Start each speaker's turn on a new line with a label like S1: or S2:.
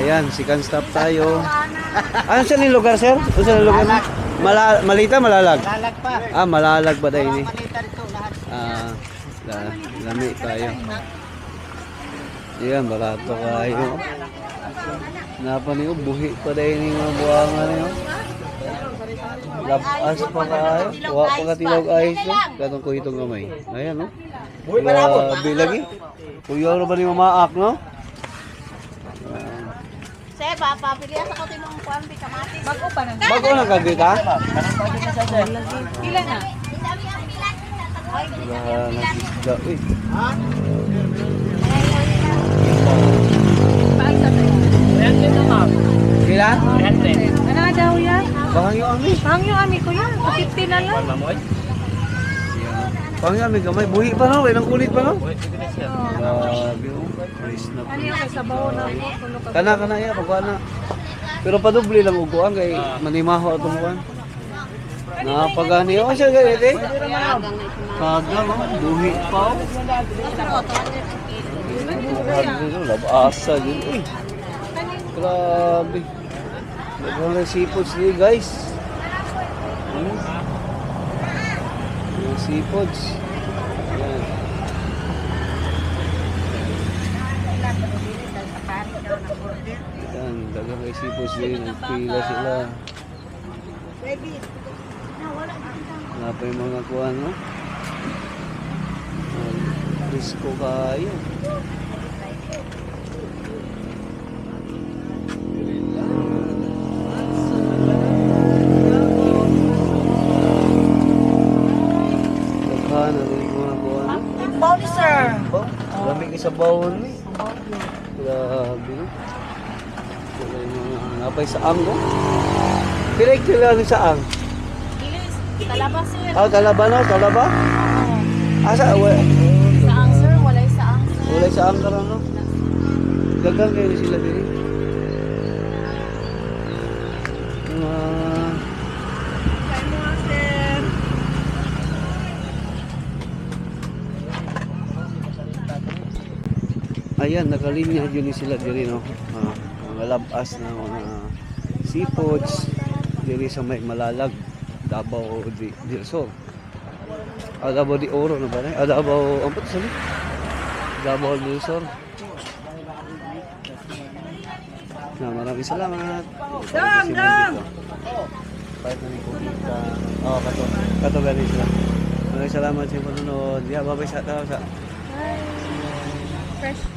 S1: Ayan, second stop tayo. Ano sa yung lugar, sir? Ano sa lugar? mo? Mala malita, malalag?
S2: Lalag pa.
S1: Ah, malalag ba dahil ini?
S2: Malita rito lahat.
S1: Ah, la, lami tayo. Ayan, barato kayo. Napa niyo, buhi pa dahil ini mga buwangan niyo. Lapas pa kayo. Wa pa ka tilog ayos? Katong ko itong gamay. Ayan no. Buhi pa lagi. Kuya ro ba ni mamaak no?
S3: Sir, papapili ako ko tinong kuan bi kamatis.
S4: Bago pa na.
S1: Bago na kagita?
S4: Pila na?
S1: Wala nakisda. Uy,
S4: Paano sa tayo?
S1: kailan?
S4: Ano daw yan?
S1: Yung ami.
S4: Pang yung ami ko yan. 50 na lang.
S1: Yung ami gamay. Buhi pa no? Ilang kulit pa no? Grabe oh. Nice na po.
S4: Ano ka?
S1: Kana kana ya pagwa na. Pero padubli lang uguan kay manimaho atong kuan. Napagani ako siya ganit eh. Kaga mo, buhi pa oh. Tuhan ko labasa yun eh. Grabe. Nagawang na niyo guys. Hmm. Seafoods. Yan. Yan, dagang kay seafoods din. Nagpila sila. Wala pa yung mga kuha, no? Risko kayo. Daghan na rin yung mga kuha, no?
S3: Sir.
S1: Ba? Lamig sa bawon ni. Grabe. Wala yung napay sa anggo. Pilig sila ni sa ang.
S3: Talaba sir.
S1: Ah, talaba no, talaba. Asa wa.
S3: Saang sir, walay saang sir.
S1: Wala sa ang karon no. Dagang kayo sila diri. Mga Ayan, nakalinya yun sila diri no. Ah, mga labas na mga seafoods diri sa may malalag Davao di del Sur. Ah, Davao di Oro na ba na? Ah, Davao, ang. Davao del Sur. Na, maraming salamat. Dam, dam! Kahit na ni Kumita. Oo, kato. Kato gani sila. Maraming salamat sa panonood. Yeah, babay sa tao sa.
S4: Fresh